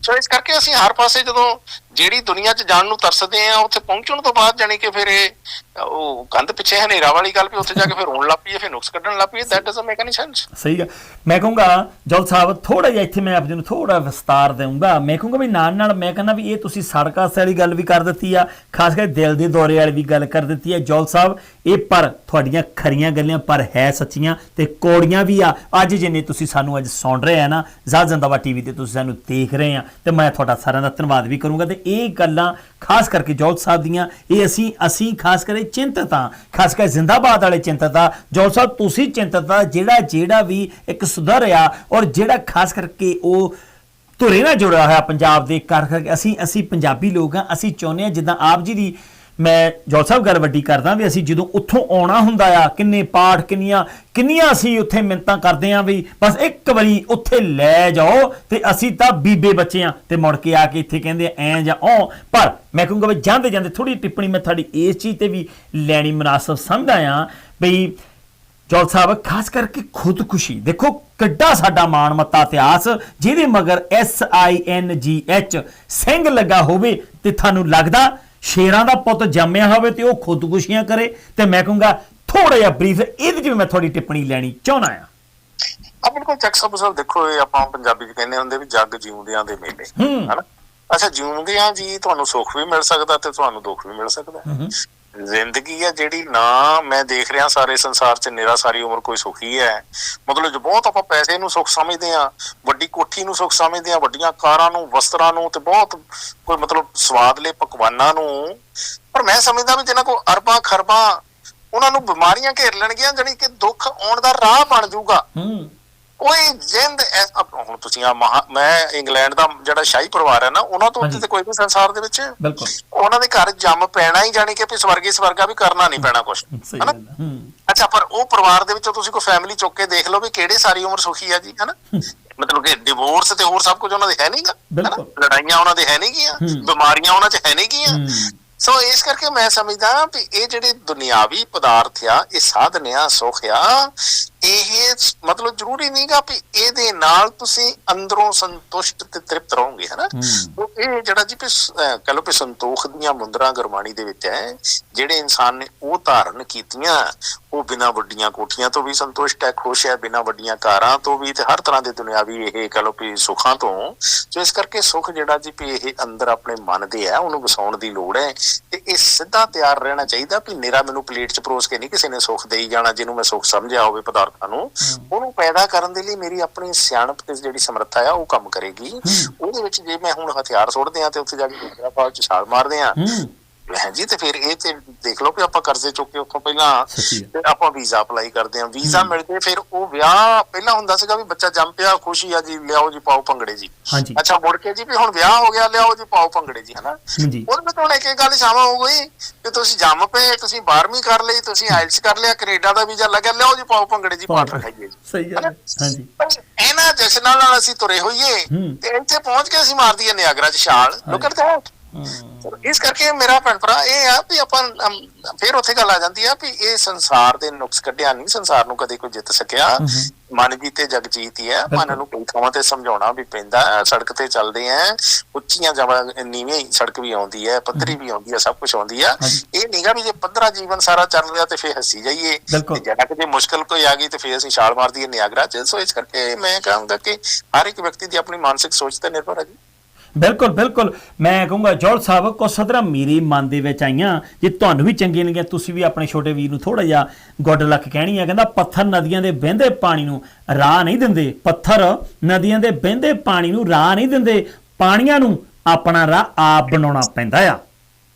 ਸੋ ਇਸ ਕਰਕੇ ਅਸੀਂ ਹਰ ਪਾਸੇ ਜਦੋਂ ਜਿਹੜੀ ਦੁਨੀਆ 'ਚ ਜਾਣ ਨੂੰ ਤਰਸਦੇ ਆ ਉੱਥੇ ਪਹੁੰਚਣ ਤੋਂ ਬਾਅਦ ਜਾਨੀ ਕਿ ਫਿਰ ਇਹ ਉਹ ਕੰਧ ਪਿੱਛੇ ਹਨੇਰਾ ਵਾਲੀ ਗੱਲ ਵੀ ਉੱਥੇ ਜਾ ਕੇ ਫਿਰ ਰੋਣ ਲੱਗ ਪਈਏ ਫਿਰ ਨੁਕਸ ਕੱਢਣ ਲੱਗ ਪਈਏ that doesn't make any sense ਸਹੀ ਹੈ ਮੈਂ ਕਹੂੰਗਾ ਜੋਲ ਸਾਹਿਬ ਥੋੜਾ ਜਿਹਾ ਇੱਥੇ ਮੈਂ ਆਪ ਜੀ ਨੂੰ ਥੋੜਾ ਵਿਸਤਾਰ ਦਊਂਗਾ ਮੈਂ ਕਹੂੰਗਾ ਵੀ ਨਾਲ ਨਾਲ ਮੈਂ ਕਹਿੰਦਾ ਵੀ ਇਹ ਤੁਸੀਂ ਸੜਕ ਸੜਕਾਂ ਵਾਲੀ ਗੱਲ ਵੀ ਕਰ ਦਿੱਤੀ ਆ, ਖਾਸ ਕਰਕੇ ਦਿਲ ਦੇ ਦੌਰੇ ਵਾਲੀ ਵੀ ਗੱਲ ਕਰ ਦਿੱਤੀ ਆ। ਜੋਲ ਸਾਹਿਬ, ਇਹ ਪਰ ਤੁਹਾਡੀਆਂ ਖਰੀਆਂ ਗੱਲਾਂ ਪਰ ਹੈ ਸੱਚੀਆਂ ਤੇ ਕੋੜੀਆਂ ਵੀ ਆ। ਅੱਜ ਜਿੰਨੇ ਤੁਸੀਂ ਸਾਨੂੰ ਅੱਜ ਸੁਣ ਰਹੇ ਆ ਨਾ ਜ਼ਾ ਜ਼ਿੰਦਾਬਾਦ ਟੀਵੀ ਤੇ ਤੁਸੀਂ ਸਾਨੂੰ ਦੇਖ ਰਹੇ ਆ ਤੇ ਮੈਂ ਤੁਹਾਡਾ ਸਾਰਿਆਂ ਦਾ ਧੰਨਵਾਦ ਵੀ ਕਰੂੰਗਾ ਤੇ ਇਹ ਗੱਲਾਂ ਖਾਸ ਕਰਕੇ ਜੋਲ ਸਾਹਿਬ ਦੀਆਂ, ਇਹ ਅਸੀਂ ਅਸੀਂ ਖਾਸ ਕਰਕੇ ਚਿੰਤਤ ਹਾਂ। ਖਾਸ ਕਰਕੇ ਜ਼ਿੰਦਾਬਾਦ ਵਾਲੇ ਚਿੰਤਤ ਆ। ਜੋਲ ਸਾਹਿਬ, ਤੁਸੀਂ ਚਿੰਤਤ ਆ ਜਿਹੜਾ ਜਿਹੜਾ ਵੀ ਇੱਕ ਸੁਧਰ ਆ ਔਰ ਜਿਹੜਾ ਖਾਸ ਕਰਕੇ ਉਹ ਧੁਰੇ ਨਾਲ ਜੁੜਿਆ ਹੋਇਆ ਪੰਜਾਬ ਦੇ ਕਰ ਅਸੀਂ ਅਸੀਂ ਪੰਜਾਬੀ ਲੋਕ ਆ ਅਸੀਂ ਚਾਹੁੰਦੇ ਆ ਜਿੱਦਾਂ ਆਪ ਜੀ ਦੀ ਮੈਂ ਜੋਲ ਸਾਹਿਬ ਗੱਲ ਵੱਡੀ ਕਰਦਾ ਵੀ ਅਸੀਂ ਜਦੋਂ ਉੱਥੋਂ ਆਉਣਾ ਹੁੰਦਾ ਆ, ਕਿੰਨੇ ਪਾਠ, ਕਿੰਨੀਆਂ ਕਿੰਨੀਆਂ ਅਸੀਂ ਉੱਥੇ ਮਿੰਤਾਂ ਕਰਦੇ ਆ ਵੀ ਬਸ ਇੱਕ ਵਾਰੀ ਉੱਥੇ ਲੈ ਜਾਓ ਤੇ ਅਸੀਂ ਤਾਂ ਬੀਬੇ ਬੱਚੇ ਆ ਤੇ ਮੁੜ ਕੇ ਆ ਕੇ ਇੱਥੇ ਕਹਿੰਦੇ ਐ ਜਾਂ ਔ ਪਰ ਮੈਂ ਕਹੂੰਗਾ ਵੀ ਜਾਂਦੇ ਜਾਂਦੇ ਥੋੜੀ ਟਿੱਪਣੀ ਮੈਂ ਤੁਹਾਡੀ ਇਸ ਚੀਜ਼ ਤੇ ਵੀ ਲੈਣੀ ਮناسب ਸਮਝਦਾ ਆ ਬਈ ਜੋਲ ਸਾਹਿਬ ਖਾਸ ਕਰਕੇ ਖੁਦਕੁਸ਼ੀ। ਦੇਖੋ ਕਿੱਡਾ ਸਾਡਾ ਮਾਣ ਮੱਤਾ ਇਤਿਹਾਸ ਜਿਹਦੇ ਮਗਰ ਐਸ ਆਈ ਐਨ ਜੀ ਐਚ ਸਿੰਘ ਲੱਗਾ ਹੋਵੇ ਤੇ ਤੁਹਾਨੂੰ ਲੱਗਦਾ ਸ਼ੇਰਾਂ ਦਾ ਪੁੱਤ ਜੰਮਿਆ ਹੋਵੇ ਤੇ ਉਹ ਖੁਦਕੁਸ਼ੀਆਂ ਕਰੇ ਤੇ ਮੈਂ ਕਹੂੰਗਾ ਥੋੜਾ ਜਿਹਾ ਬਰੀਫ ਇਹਦੇ 'ਚ ਵੀ ਮੈਂ ਤੁਹਾਡੀ ਟਿੱਪਣੀ ਲੈਣੀ ਚਾਹੁੰਦਾ ਆ ਆ ਬਿਲਕੁਲ ਚੱਕ ਸਾਹਿਬ ਸਾਹਿਬ ਦੇਖੋ ਇਹ ਆਪਾਂ ਪੰਜਾਬੀ ਚ ਕਹਿੰਦੇ ਹੁੰਦੇ ਵੀ ਜੱਗ ਜਿਉਂਦਿਆਂ ਦੇ ਮੇਲੇ ਹੂੰ। ਹਨਾ? ਅੱਛਾ ਜਿਉਂਦਿਆਂ ਜੀ ਤੁਹਾਨੂੰ ਸੁੱਖ ਵੀ ਮਿਲ ਸਕਦਾ ਤੇ ਤੁਹਾਨੂੰ ਦੁੱਖ ਵੀ ਮਿਲ ਸਕਦਾ। ਜ਼ਿੰਦਗੀ ਹੈ ਜਿਹੜੀ ਨਾ ਮੈਂ ਦੇਖ ਰਿਹਾ ਸਾਰੇ ਸੰਸਾਰ 'ਚ ਨਿਰਾ ਸਾਰੀ ਉਮਰ ਕੋਈ ਸੁਖੀ ਹੈ। ਮਤਲਬ ਜੋ ਬਹੁਤ ਆਪਾਂ ਪੈਸੇ ਨੂੰ ਸੁੱਖ ਸਮਝਦੇ ਆ ਵੱਡੀ ਕੋਠੀ ਨੂੰ ਸੁੱਖ ਸਮਝਦੇ ਆ ਵੱਡੀਆਂ ਕਾਰਾਂ ਨੂੰ, ਵਸਤਰਾਂ ਨੂੰ ਤੇ ਬਹੁਤ ਕੋਈ ਮਤਲਬ ਸਵਾਦਲੇ ਪਕਵਾਨਾਂ ਨੂੰ, ਪਰ ਮੈਂ ਸਮਝਦਾ ਵੀ ਜਿਹਨਾਂ ਕੋ ਅਰਬਾਂ, ਖਰਬਾਂ, ਉਹਨਾਂ ਨੂੰ ਬਿਮਾਰੀਆਂ ਘੇਰ ਲੈਣਗੀਆਂ, ਜਾਣੀ ਕਿ ਦੁੱਖ ਆਉਣ ਦਾ ਰਾਹ ਬਣ ਜਾਊਗਾ। ਹੂੰ। ਕੋਈ ਜਿੰਦ ਹੁਣ ਤੁਸੀਂ ਆ ਮੈਂ ਇੰਗਲੈਂਡ ਦਾ ਜਿਹੜਾ ਸ਼ਾਹੀ ਪਰਿਵਾਰ ਹੈ ਨਾ ਉਹਨਾਂ ਤੋਂ ਉੱਤੇ ਕੋਈ ਵੀ ਸੰਸਾਰ ਦੇ ਵਿੱਚ ਬਿਲਕੁਲ। ਉਹਨਾਂ ਦੇ ਘਰ ਜੰਮ ਪੈਣਾ ਹੀ ਜਾਣੀ ਕਿ ਵੀ ਸਵਰਗੀ ਸਵਰਗਾ ਵੀ ਕਰਨਾ ਨਹੀਂ ਪੈਣਾ ਕੁਝ ਹਨਾ? ਅੱਛਾ ਪਰ ਉਹ ਪਰਿਵਾਰ ਦੇ ਵਿੱਚੋਂ ਤੁਸੀਂ ਕੋਈ ਫੈਮਿਲੀ ਚੁੱਕ ਕੇ ਦੇਖ ਲਓ ਵੀ ਕਿਹੜੇ ਸਾਰੀ ਉਮਰ ਸੁਖੀ ਆ ਜੀ ਹਨਾ? ਮਤਲਬ ਕਿ ਡਿਵੋਰਸ ਤੇ ਹੋਰ ਸਭ ਕੁਝ ਉਹਨਾਂ ਦੇ ਹੈ ਨਹੀਂਗਾ। ਲੜਾਈਆਂ ਉਹਨਾਂ ਦੇ ਹੈ ਨਹੀਂਗੀਆਂ ਹੂੰ। ਬਿਮਾਰੀਆਂ ਉਹਨਾਂ 'ਚ ਹੈ ਨਹੀਂਗੀਆਂ ਹੂੰ। ਸੋ ਇਸ ਕਰਕੇ ਮੈਂ ਸਮਝਦਾ ਵੀ ਇਹ ਜਿਹੜੇ ਦੁਨਿਆਵੀ ਪਦਾਰਥ ਆ ਇਹ ਸਾਧਨ ਆ ਸੁਖ ਆ ਇਹ ਮਤਲਬ ਜ਼ਰੂਰੀ ਨਹੀਂਗਾ ਵੀ ਇਹਦੇ ਨਾਲ ਤੁਸੀਂ ਅੰਦਰੋਂ ਸੰਤੁਸ਼ਟ ਤੇ ਤ੍ਰਿਪਤ ਰਹੋਗੇ ਹਨਾ? ਇਹ ਜਿਹੜਾ ਜੀ ਕਹ ਲਓ ਵੀ ਸੰਤੋਖ ਦੀਆਂ ਮੁੰਦਰਾਂ ਗੁਰਬਾਣੀ ਦੇ ਵਿੱਚ ਹੈ ਜਿਹੜੇ ਇਨਸਾਨ ਨੇ ਉਹ ਧਾਰਨ ਕੀਤੀਆਂ ਉਹ ਬਿਨਾਂ ਵੱਡੀਆਂ ਕੋਠੀਆਂ ਤੋਂ ਵੀ ਸੰਤੁਸ਼ਟ ਹੈ ਖੁਸ਼ ਹੈ ਬਿਨਾਂ ਵੱਡੀਆਂ ਕਾਰਾਂ ਤੋਂ ਵੀ ਤੇ ਹਰ ਤਰ੍ਹਾਂ ਦੇ ਦੁਨਿਆਵੀ ਇਹ ਕਹ ਲਓ ਵੀ ਸੁੱਖਾਂ ਤੋਂ। ਸੋ ਇਸ ਕਰਕੇ ਸੁੱਖ ਜਿਹੜਾ ਜੀ ਵੀ ਇਹ ਅੰਦਰ ਆਪਣੇ ਮਨ ਦੇ ਹੈ ਉਹਨੂੰ ਵਸਾਉਣ ਦੀ ਲੋੜ ਹੈ ਤੇ ਇਹ ਸਿੱਧਾ ਤਿਆਰ ਰਹਿਣਾ ਚਾਹੀਦਾ ਵੀ ਨਿਰਾ ਮੈਨੂੰ ਪਲੇਟ 'ਚ ਪਰੋਸ ਕੇ ਨਹੀਂ ਕਿਸੇ ਨੇ ਸੁੱਖ ਦੇਈ ਜਾਣਾ ਜਿਹਨੂੰ ਮੈਂ ਸੁੱਖ ਸਮਝਿਆ ਹੋਵੇ ਪਦਾਰਥਾਂ ਨੂੰ ਉਹਨੂੰ ਪੈਦਾ ਕਰਨ ਦੇ ਲਈ ਮੇਰੀ ਆਪਣੀ ਸਿਆਣਪ ਤੇ ਜਿਹੜੀ ਸਮਰੱਥਾ ਆ ਉਹ ਕੰਮ ਕਰੇਗੀ। ਉਹਦੇ ਵਿੱਚ ਜੇ ਮੈਂ ਹੁਣ ਹਥਿਆਰ ਸੁੱਟਦੇ ਆ ਤੇ ਉੱਥੇ ਜਾ ਕੇ ਦੂਸਰਾ ਫਾਲ 'ਚ ਛਾਲ ਮਾਰਦੇ ਆ ਹੂੰ ਹੈ ਜੀ ਤੇ ਫਿਰ ਇਹ ਤੇ ਦੇਖ ਲਓ ਕਿ ਆਪਾਂ ਕਰਜ਼ੇ ਚੁੱਕ ਕੇ ਉੱਥੋਂ ਪਹਿਲਾਂ ਹੈ। ਆਪਾਂ ਵੀਜ਼ਾ ਅਪਲਾਈ ਕਰਦੇ ਆ ਵੀਜ਼ਾ ਮਿਲ ਕੇ ਫਿਰ ਉਹ ਵਿਆਹ ਪਹਿਲਾਂ ਹੁੰਦਾ ਸੀਗਾ ਵੀ ਬੱਚਾ ਜੰਮ ਪਿਆ ਖੁਸ਼ੀ ਆ ਜੀ ਲਿਆਓ ਜੀ ਪਾਓ ਭੰਗੜੇ ਜੀ। ਹਾਂਜੀ। ਅੱਛਾ ਮੁੜ ਕੇ ਜੀ ਵੀ ਹੁਣ ਵਿਆਹ ਹੋ ਗਿਆ ਲਿਆਓ ਜੀ ਪਾਓ ਭੰਗੜੇ ਜੀ ਹਨਾ? ਹਾਂਜੀ। ਉਹਦੇ ਵਿੱਚ ਹੁਣ ਇੱਕ ਇੱਕ ਗੱਲ ਸ਼ਾਮਲ ਹੋ ਗਈ ਕਿ ਤੁਸੀਂ ਜੰਮ ਪਏ ਤੁਸੀਂ 12ਵੀਂ ਕਰ ਲਈ ਤੁਸੀਂ ਆਇਲਸ ਕਰ ਲਿਆ ਕੈਨੇਡਾ ਦਾ ਵੀਜ਼ਾ ਲੱਗਿਆ ਲਿਆਓ ਜੀ ਪਾਓ ਭੰਗੜੇ ਜੀ ਪਾਠ ਰਖਾਈਏ ਜੀ। ਸਹੀ ਹੈ। ਹਾਂਜੀ। ਇਹਨਾਂ ਜਸ਼ਨਾਂ ਨਾਲ ਅਸੀਂ ਤੁਰੇ ਹੋਈਏ ਹੂੰ। ਤੇ ਇੱਥੇ ਪਹੁੰਚ ਕੇ ਅਸੀਂ ਮਾਰ ਦਈਏ ਨਿਆਗਰਾ ਚ ਛਾਲ। ਲੁੱਕ ਐਟ ਹੂੰ ਇਸ ਕਰਕੇ ਮੇਰਾ ਭੈਣ ਭਰਾ ਇਹ ਆ ਵੀ ਆਪਾਂ ਫਿਰ ਉੱਥੇ ਗੱਲ ਆ ਜਾਂਦੀ ਆ ਵੀ ਇਹ ਸੰਸਾਰ ਦੇ ਨੁਕਸ ਕੱਢਿਆ ਨਹੀਂ ਸੰਸਾਰ ਨੂੰ ਕਦੇ ਕੋਈ ਜਿੱਤ ਸਕਿਆ। ਮਨ ਵੀ ਤੇ ਜਗ ਜੀਤ ਹੀ ਹੈ ਮਨ ਨੂੰ ਕਈ ਥਾਵਾਂ ਤੇ ਸਮਝਾਉਣਾ ਵੀ ਪੈਂਦਾ ਹੈ। ਸੜਕ ਤੇ ਚੱਲਦੇ ਆ ਉੱਚੀਆਂ ਜਗ੍ਹਾ ਨੀਵੀਂ ਸੜਕ ਵੀ ਆਉਂਦੀ ਹੈ ਪੱਧਰੀ ਵੀ ਆਉਂਦੀ ਹੈ ਸਭ ਕੁਝ ਆਉਂਦੀ ਆ। ਇਹ ਨਿਗਾ ਵੀ ਜੇ ਪੱਧਰਾ ਜੀਵਨ ਸਾਰਾ ਚੱਲ ਰਿਹਾ ਤੇ ਫਿਰ ਹੱਸੀ ਜਾਈਏ। ਬਿਲਕੁਲ। ਤੇ ਜਰਾ ਕਿ ਜੇ ਮੁਸ਼ਕਲ ਕੋਈ ਆ ਗਈ ਤੇ ਫਿਰ ਅਸੀਂ ਛਾਲ ਮਾਰ ਦਈਏ ਨਿਆਗਰਾ ਚ। ਸੋ ਇਸ ਕਰਕੇ ਮੈਂ ਕਹਾਂਗਾ ਕਿ ਹਰ ਇੱਕ ਵਿਅਕਤੀ ਦੀ ਆਪਣੀ ਮਾਨਸਿਕ ਸੋਚ ਤੇ ਨਿਰਭਰ ਹੈ ਜੀ। ਬਿਲਕੁਲ ਬਿਲਕੁਲ। ਮੈਂ ਕਹੂੰਗਾ ਜੋਲ ਸਾਹਿਬ ਕੁਛ ਸਦਰਾ ਮੇਰੇ ਮਨ ਦੇ ਵਿੱਚ ਆਈਆਂ। ਜੇ ਤੁਹਾਨੂੰ ਵੀ ਚੰਗੀਆਂ ਲੱਗੀਆਂ ਤੁਸੀਂ ਵੀ ਆਪਣੇ ਛੋਟੇ ਵੀਰ ਨੂੰ ਥੋੜਾ ਜਿਹਾ ਗੁੱਡ ਲੱਕ ਕਹਿਣੀ ਆ। ਕਹਿੰਦਾ ਪੱਥਰ ਨਦੀਆਂ ਦੇ ਵਹਿੰਦੇ ਪਾਣੀ ਨੂੰ ਰਾਹ ਨਹੀਂ ਦਿੰਦੇ। ਪੱਥਰ ਨਦੀਆਂ ਦੇ ਵਹਿੰਦੇ ਪਾਣੀ ਨੂੰ ਰਾਹ ਨਹੀਂ ਦਿੰਦੇ। ਪਾਣੀਆਂ ਨੂੰ ਆਪਣਾ ਰਾਹ ਆਪ ਬਣਾਉਣਾ ਪੈਂਦਾ ਆ।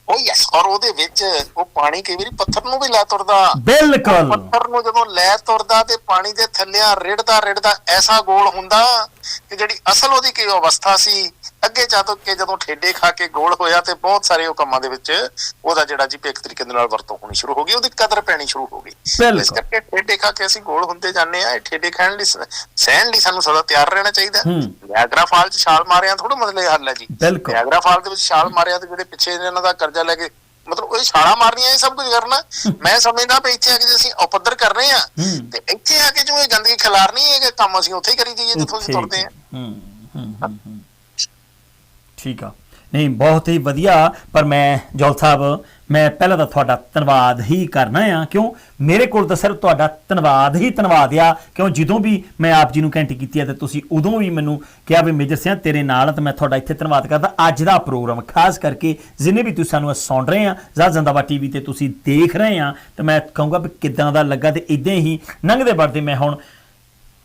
ਉਹ ਯੈਸ ਔਰ ਉਹਦੇ ਵਿੱਚ ਉਹ ਪਾਣੀ ਕਈ ਵਾਰੀ ਪੱਥਰ ਨੂੰ ਵੀ ਲੈ ਤੁਰਦਾ। ਬਿਲਕੁਲ। ਪੱਥਰ ਨੂੰ ਜਦੋਂ ਲੈ ਤੁਰਦਾ ਤੇ ਪਾਣੀ ਦੇ ਥੱਲਿਆਂ ਰਿੜਦਾ ਰਿੜਦਾ ਐਸਾ ਗੋਲ ਹੁੰਦਾ। ਕਿ ਜਿਹੜੀ ਅਸਲ ਉਹਦੀ ਕੀ ਅਵਸਥਾ ਸੀ ਅੱਗੇ ਜਾ ਕਿ ਜਦੋਂ ਠੇਡੇ ਖਾ ਕੇ ਗੋਲ ਹੋਇਆ ਤੇ ਬਹੁਤ ਸਾਰੇ ਉਹ ਕੰਮਾਂ ਦੇ ਵਿੱਚ ਉਹਦਾ ਜਿਹੜਾ ਜੀ ਇੱਕ ਤਰੀਕੇ ਦੇ ਨਾਲ ਵਰਤੋਂ ਹੋਣੀ ਸ਼ੁਰੂ ਹੋ ਗਈ ਉਹਦੀ ਕਦਰ ਪੈਣੀ ਸ਼ੁਰੂ ਹੋ ਗਈ। ਇਸ ਕਰਕੇ ਠੇਡੇ ਖਾ ਕੇ ਅਸੀਂ ਗੋਲ ਹੁੰਦੇ ਜਾਂਦੇ ਆ ਇਹ ਠੇਡੇ ਖਾਣ ਲਈ ਸਹਿਣ ਲਈ ਸਾਨੂੰ ਸਦਾ ਤਿਆਰ ਰਹਿਣਾ ਚਾਹੀਦਾ। ਨਿਆਗਰਾ ਫਾਲ 'ਚ ਛਾਲ ਮਾਰਿਆ ਥੋੜਾ ਮਤਲਬ ਇਹ ਹੱਲ ਹੈ ਜੀ। ਨਿਆਗਰਾ ਫਾਲ ਦੇ ਵਿੱਚ ਛਾਲ ਮਾਰਿਆ ਤੇ ਜਿਹੜੇ ਪਿੱਛੇ ਇਹਨਾਂ ਦਾ ਕਰਜ਼ਾ ਲੈ ਕੇ ਮਤਲਬ ਉਹ ਛਾਲਾਂ ਮਾਰਨੀਆਂ ਇਹ ਸਭ ਕੁਝ ਕਰਨਾ। ਮੈਂ ਸਮਝਦਾ ਵੀ ਇੱਥੇ ਆ ਕੇ ਜੇ ਅਸੀਂ ਉਪਦਰ ਕਰ ਰਹੇ ਆ ਹੂੰ। ਤੇ ਇੱਥੇ ਆ ਕੇ ਜੋ ਇਹ ਗੰਦਗੀ ਖਿਲਾਰਨੀ ਹੈ ਕਿ ਕੰਮ ਅਸੀਂ ਉੱਥੇ ਹੀ ਕਰੀ ਜਾਈਏ ਜਿੱਥੋਂ ਅਸੀਂ। ਤੁਰਦੇ ਆ। ਹੂੰ ਠੀਕ ਆ। ਨਹੀਂ ਬਹੁਤ ਹੀ ਵਧੀਆ ਪਰ ਮੈਂ ਜੋਲ ਸਾਹਿਬ ਮੈਂ ਪਹਿਲਾਂ ਤਾਂ ਤੁਹਾਡਾ ਧੰਨਵਾਦ ਹੀ ਕਰਨਾ ਆ। ਕਿਉਂ? ਮੇਰੇ ਕੋਲ ਤਾਂ ਸਿਰਫ ਤੁਹਾਡਾ ਧੰਨਵਾਦ ਹੀ ਧੰਨਵਾਦ ਆ। ਕਿਉਂ? ਜਦੋਂ ਵੀ ਮੈਂ ਆਪ ਜੀ ਨੂੰ ਘੰਟੀ ਕੀਤੀ ਹੈ ਤੇ ਤੁਸੀਂ ਉਦੋਂ ਵੀ ਮੈਨੂੰ ਕਿਹਾ ਵੀ ਮੇਜਰ ਸਿੰਘ ਤੇਰੇ ਨਾਲ ਤਾਂ ਮੈਂ ਤੁਹਾਡਾ ਇੱਥੇ ਧੰਨਵਾਦ ਕਰਦਾ। ਅੱਜ ਦਾ ਪ੍ਰੋਗਰਾਮ ਖਾਸ ਕਰਕੇ ਜਿੰਨੇ ਵੀ ਤੁਸੀਂ ਸਾਨੂੰ ਇਹ ਸੁਣ ਰਹੇ ਆ, ਜਾਂ ਜ਼ਿੰਦਾਬਾਦ ਟੀਵੀ ਤੇ ਤੁਸੀਂ ਦੇਖ ਰਹੇ ਆ, ਤੇ ਮੈਂ ਕਹੂੰਗਾ ਵੀ ਕਿਦਾਂ ਦਾ ਲੱਗਾ ਤੇ ਇਦਾਂ ਹੀ ਲੰਘਦੇ ਵੜਦੇ ਮੈਂ ਹੁਣ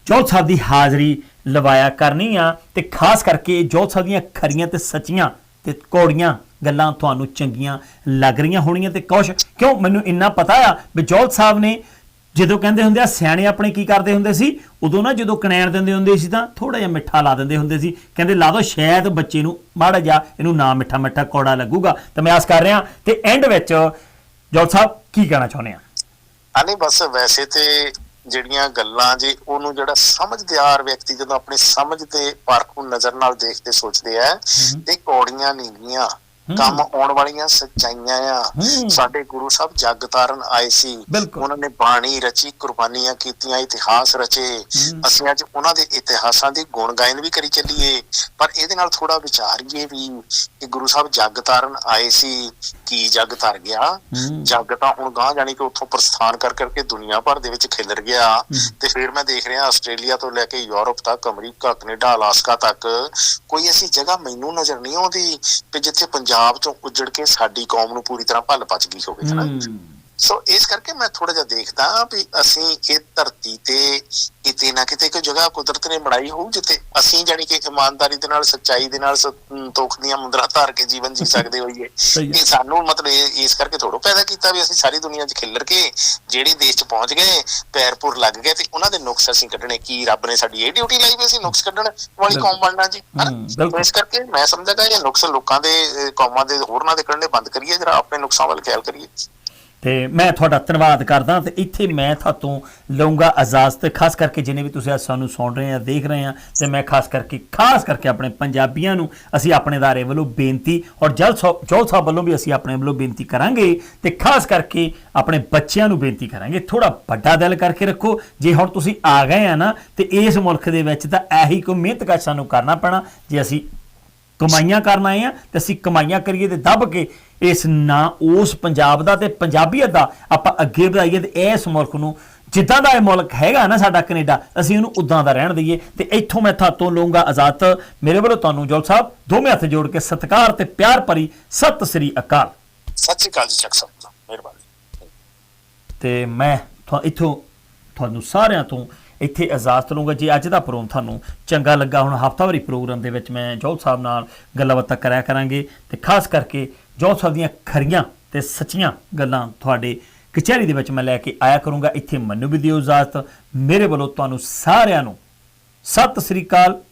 ਜੋਤ ਸਾਹਿਬ ਦੀ ਹਾਜ਼ਰੀ ਲਵਾਇਆ ਕਰਨੀ ਆ। ਤੇ ਖਾਸ ਕਰਕੇ ਜੋਤ ਸਾਹਿਬ ਦੀਆਂ ਖਰੀਆਂ ਤੇ ਸੱਚੀਆਂ ਤੇ ਕੋੜੀਆਂ ਗੱਲਾਂ ਤੁਹਾਨੂੰ ਚੰਗੀਆਂ ਲੱਗ ਰਹੀਆਂ ਹੋਣੀਆਂ ਤੇ ਕੁਛ। ਕਿਉਂ? ਮੈਨੂੰ ਇੰਨਾ ਪਤਾ ਆ ਵੀ ਜੋਤ ਸਾਹਿਬ ਨੇ ਜਦੋਂ ਕਹਿੰਦੇ ਹੁੰਦੇ ਆ ਸਿਆਣੇ ਆਪਣੇ ਕੀ ਕਰਦੇ ਹੁੰਦੇ ਸੀ? ਉਦੋਂ ਨਾ ਜਦੋਂ ਕਨੈਣ ਦਿੰਦੇ ਹੁੰਦੇ ਸੀ ਤਾਂ ਥੋੜਾ ਜਿਹਾ ਮਿੱਠਾ ਲਾ ਦਿੰਦੇ ਹੁੰਦੇ ਸੀ। ਕਹਿੰਦੇ ਲਾ ਦੋ ਸ਼ਾਇਦ ਬੱਚੇ ਨੂੰ ਮਾੜਾ ਜਿਹਾ ਇਹਨੂੰ ਨਾ ਮਿੱਠਾ ਮਿੱਠਾ ਕੌੜਾ ਲੱਗੂਗਾ। ਤਾਂ ਮੈਂ ਆਸ ਕਰ ਰਿਹਾ ਤੇ ਐਂਡ ਵਿੱਚ ਜੋਤ ਸਾਹਿਬ ਕੀ ਕਹਿਣਾ ਚਾਹੁੰਦੇ ਆ? ਨਹੀਂ ਬਸ ਵੈਸੇ ਤੇ ਜਿਹੜੀਆਂ ਗੱਲਾਂ ਜੀ ਉਹਨੂੰ ਜਿਹੜਾ ਸਮਝਦਾਰ ਵਿਅਕਤੀ ਜਦੋਂ ਆਪਣੀ ਸਮਝ ਤੇ ਪਰਖ ਨੂੰ ਨਜ਼ਰ ਨਾਲ ਦੇਖਦੇ ਸੋਚਦੇ ਆ ਇਹ ਕੌੜੀਆਂ ਨਹੀਂ ਗੀਆਂ ਕੰਮ ਆਉਣ ਵਾਲੀਆਂ ਸੱਚਾਈਆਂ ਆ। ਸਾਡੇ ਗੁਰੂ ਸਾਹਿਬ ਜਗ ਤਾਰਨ ਆਏ ਸੀ। ਉਹਨਾਂ ਨੇ ਬਾਣੀ ਰਚੀ ਕੁਰਬਾਨੀਆਂ ਕੀਤੀਆਂ ਇਤਿਹਾਸ ਰਚੇ। ਅਸੀਂ ਅੱਜ ਉਹਨਾਂ ਦੇ ਇਤਿਹਾਸਾਂ ਦੀ ਗੁਣ ਗਾਇਨ ਵੀ ਕਰੀ ਚੱਲੀਏ। ਪਰ ਇਹਦੇ ਨਾਲ ਥੋੜਾ ਵਿਚਾਰੀਏ ਵੀ ਕਿ ਗੁਰੂ ਸਾਹਿਬ ਜਗ ਤਾਰਨ ਆਏ ਸੀ। ਕੀ ਜਗ ਤਰ ਗਿਆ। ਜੱਗ ਤਾਂ ਹੁਣ ਗਾਂ ਜਾਣੀ ਕਿ ਉੱਥੋਂ ਪ੍ਰਸਥਾਨ ਕਰ ਕਰਕੇ ਦੁਨੀਆ ਭਰ ਦੇ ਵਿੱਚ ਖਿਲਰ ਗਿਆ। ਤੇ ਫਿਰ ਮੈਂ ਦੇਖ ਰਿਹਾ ਆਸਟ੍ਰੇਲੀਆ ਤੋਂ ਲੈ ਕੇ ਯੂਰਪ ਤੱਕ ਅਮਰੀਕਾ ਕੈਨੇਡਾ ਅਲਾਸਕਾ ਤੱਕ। ਕੋਈ ਐਸੀ ਜਗ੍ਹਾ ਮੈਨੂੰ ਨਜ਼ਰ ਨਹੀਂ ਆਉਂਦੀ ਕਿ ਜਿੱਥੇ ਪੰਜਾਬ ਤੋਂ ਉੱਜੜ ਕੇ ਸਾਡੀ ਕੌਮ ਨੂੰ ਪੂਰੀ ਤਰ੍ਹਾਂ ਭੱਲ ਪਚ ਗਈ ਹੋਵੇ ਹਨਾ ਸੋ ਇਸ ਕਰਕੇ ਮੈਂ ਥੋੜਾ ਜਿਹਾ ਦੇਖਦਾ ਵੀ ਅਸੀਂ ਇਹ ਧਰਤੀ ਤੇ ਕਿਤੇ ਨਾ ਕਿਤੇ ਕੋਈ ਜਗ੍ਹਾ ਕੁਦਰਤ ਨੇ ਬਣਾਈ ਹੋਊ ਜਿੱਥੇ ਅਸੀਂ ਜਾਣੀ ਕਿ ਇਮਾਨਦਾਰੀ ਦੇ ਨਾਲ ਸੱਚਾਈ ਦੇ ਨਾਲ ਸੰਤੋਖ ਦੀਆਂ ਮੁੰਦਰਾ ਧਾਰ ਕੇ ਜੀਵਨ ਜੀ ਸਕਦੇ ਹੋਈਏ। ਇਹ ਸਾਨੂੰ ਮਤਲਬ ਇਸ ਕਰਕੇ ਥੋੜੋ ਪੈਦਾ ਕੀਤਾ ਵੀ ਅਸੀਂ ਸਾਰੀ ਦੁਨੀਆ 'ਚ ਖਿੱਲਰ ਕੇ ਜਿਹੜੀ ਦੇਸ਼ 'ਚ ਪਹੁੰਚ ਗਏ ਪੈਰਪੁਰ ਲੱਗ ਗਏ ਤੇ ਉਹਨਾਂ ਦੇ ਨੁਕਸ ਅਸੀਂ ਕੱਢਣੇ ਕੀ ਰੱਬ ਨੇ ਸਾਡੀ ਇਹ ਡਿਊਟੀ ਲਾਈ ਵੀ ਅਸੀਂ ਨੁਕਸ ਕੱਢਣ ਵਾਲੀ। ਕੌਮ ਬਣਨਾ ਜੀ ਹਨਾ? ਇਸ ਕਰਕੇ ਮੈਂ ਸਮਝਦਾ ਇਹ ਨੁਕਸ ਲੋਕਾਂ ਦੇ ਕੌਮਾਂ ਦੇ ਹੋਰਨਾਂ ਦੇ ਕੱਢਣੇ ਬੰਦ ਕਰੀਏ ਜਰਾ ਆਪਣੇ ਨੁਕਸਾਂ ਵੱਲ ਖਿਆਲ ਕਰੀਏ ਤੇ ਮੈਂ ਤੁਹਾਡਾ ਧੰਨਵਾਦ ਕਰਦਾ ਤੇ ਇੱਥੇ ਮੈਂ ਤੁਹਾਤੋਂ ਲਊਂਗਾ ਇਜਾਜ਼ਤ ਖਾਸ ਕਰਕੇ ਜਿਨੇ ਵੀ ਤੁਸੀਂ ਅੱਜ ਸਾਨੂੰ ਸੁਣ ਰਹੇ ਆ, ਦੇਖ ਰਹੇ ਆ ਤੇ ਮੈਂ ਖਾਸ ਕਰਕੇ ਖਾਸ ਕਰਕੇ ਆਪਣੇ ਪੰਜਾਬੀਆਂ ਨੂੰ ਅਸੀਂ ਆਪਣੇ ਦਾਰੇ ਵੱਲੋਂ ਬੇਨਤੀ ਔਰ ਜਲ ਸਾਹਿਬ- ਜੋਲ ਸਾਹਿਬ ਵੱਲੋਂ ਵੀ ਅਸੀਂ ਆਪਣੇ ਵੱਲੋਂ ਬੇਨਤੀ ਕਰਾਂਗੇ ਤੇ ਖਾਸ ਕਰਕੇ ਆਪਣੇ ਬੱਚਿਆਂ ਨੂੰ ਬੇਨਤੀ ਕਰਾਂਗੇ। ਥੋੜਾ ਵੱਡਾ ਦਿਲ ਕਰਕੇ ਰੱਖੋ। ਜੇ ਹੁਣ ਤੁਸੀਂ ਆ ਗਏ ਆ ਨਾ ਤੇ ਇਸ ਮੁਲਕ ਦੇ ਵਿੱਚ ਤਾਂ ਇਹੀ ਕੋਈ ਮਿਹਨਤ ਕਾ ਸਾਨੂੰ ਕਰਨਾ ਪੈਣਾ। ਜੇ ਅਸੀਂ ਕਮਾਈਆਂ ਕਰਨ ਆਏ ਆ ਤੇ ਅਸੀਂ ਕਮਾਈਆਂ ਕਰੀਏ ਤੇ ਦੱਬ ਕੇ ਇਸ ਨਾ ਉਸ ਪੰਜਾਬ ਦਾ ਤੇ ਪੰਜਾਬੀਅਤ ਦਾ ਆਪਾਂ ਅੱਗੇ ਵਧਾਈਏ ਤੇ ਇਸ ਮੁਲਕ ਨੂੰ ਜਿੱਦਾਂ ਦਾ ਇਹ ਮੁਲਕ ਹੈਗਾ ਨਾ ਸਾਡਾ ਕੈਨੇਡਾ ਅਸੀਂ ਉਹਨੂੰ ਉਦਾਂ ਦਾ ਰਹਿਣ ਦਈਏ। ਤੇ ਇੱਥੋਂ ਮੈਂ ਤੁਹਾਤੋਂ ਲਊਂਗਾ ਆਜ਼ਾਦ। ਮੇਰੇ ਵੱਲੋਂ ਤੁਹਾਨੂੰ ਜੋਲ ਸਾਹਿਬ ਦੋਵੇਂ ਹੱਥ ਜੋੜ ਕੇ ਸਤਿਕਾਰ ਤੇ ਪਿਆਰ ਭਰੀ ਸਤਿ ਸ੍ਰੀ ਅਕਾਲ। ਸਤਿ ਸ਼੍ਰੀ ਅਕਾਲ ਜੀ ਚੱਕ ਸਾਹਿਬ ਮਿਹਰਬਾਨੀ। ਤੇ ਮੈਂ ਇੱਥੋਂ ਤੁਹਾਨੂੰ ਸਾਰਿਆਂ ਤੋਂ ਇੱਥੇ ਇਜਾਜ਼ਤ ਲਵਾਂਗਾ ਜੇ ਅੱਜ ਦਾ ਪ੍ਰੋਗਰਾਮ ਤੁਹਾਨੂੰ ਚੰਗਾ ਲੱਗਾ ਹੁਣ ਹਫਤਾਵਾਰੀ ਪ੍ਰੋਗਰਾਮ ਦੇ ਵਿੱਚ ਮੈਂ ਜੋਲ ਸਾਹਿਬ ਨਾਲ ਗੱਲਾਂ ਬਾਤਾਂ ਕਰਿਆ ਕਰਾਂਗੇ। ਤੇ ਖਾਸ ਕਰਕੇ ਜੋ ਸਭ ਦੀਆਂ ਖਰੀਆਂ ਤੇ ਸੱਚੀਆਂ ਗੱਲਾਂ ਤੁਹਾਡੇ ਕਚਹਿਰੀ ਦੇ ਵਿੱਚ ਮੈਂ ਲੈ ਕੇ ਆਇਆ ਕਰੂੰਗਾ। ਇੱਥੇ ਮੈਨੂੰ ਵੀ ਦਿਓ ਇਜਾਜ਼ਤ। ਮੇਰੇ ਵੱਲੋਂ ਤੁਹਾਨੂੰ ਸਾਰਿਆਂ ਨੂੰ ਸਤਿ ਸ੍ਰੀ ਅਕਾਲ।